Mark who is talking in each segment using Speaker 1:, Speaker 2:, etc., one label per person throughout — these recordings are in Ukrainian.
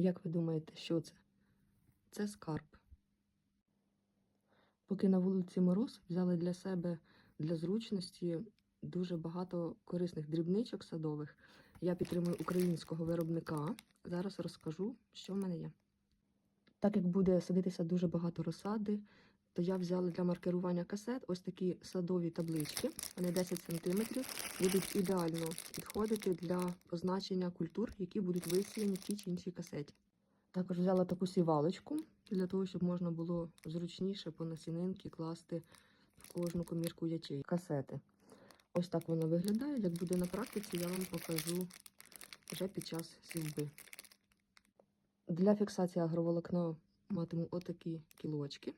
Speaker 1: Як ви думаєте, що це? Це скарб. Поки на вулиці мороз взяли для себе для зручності дуже багато корисних дрібничок садових. Я підтримую українського виробника. Зараз розкажу, що в мене є. Так як буде садитися дуже багато розсади, то я взяла для маркерування касет ось такі садові таблички. Вони 10 см, будуть ідеально підходити для позначення культур, які будуть висіяні в тій чи іншій касеті. Також взяла таку сівалочку для того, щоб можна було зручніше по насінинки класти в кожну комірку ячей касети. Ось так воно виглядає. Як буде на практиці, я вам покажу вже під час сівби. Для фіксації агроволокна матиму отакі кілочки.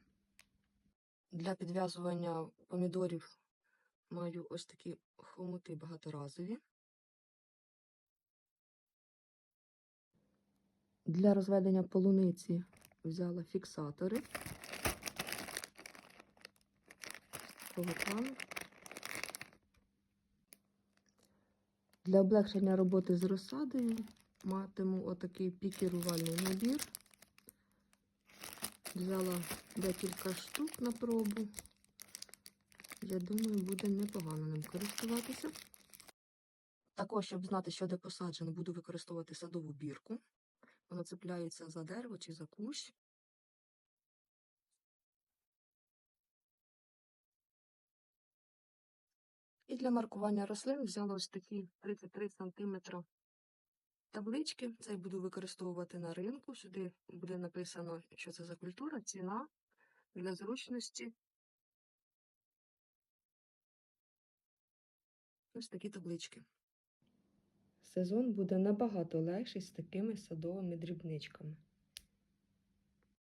Speaker 1: Для підв'язування помідорів маю ось такі хомути багаторазові. Для розведення полуниці взяла фіксатори. Такого плану. Для облегшення роботи з розсадою матиму отакий пікірувальний набір. Взяла декілька штук на пробу. Я думаю, буде непогано ним користуватися. Також, щоб знати, що де посаджено, буду використовувати садову бірку. Вона цепляється за дерево чи за кущ. І для маркування рослин взяла ось такі 33 см таблички. Це я буду використовувати на ринку. Сюди буде написано, що це за культура, ціна для зручності. Ось такі таблички. Сезон буде набагато легший з такими садовими дрібничками.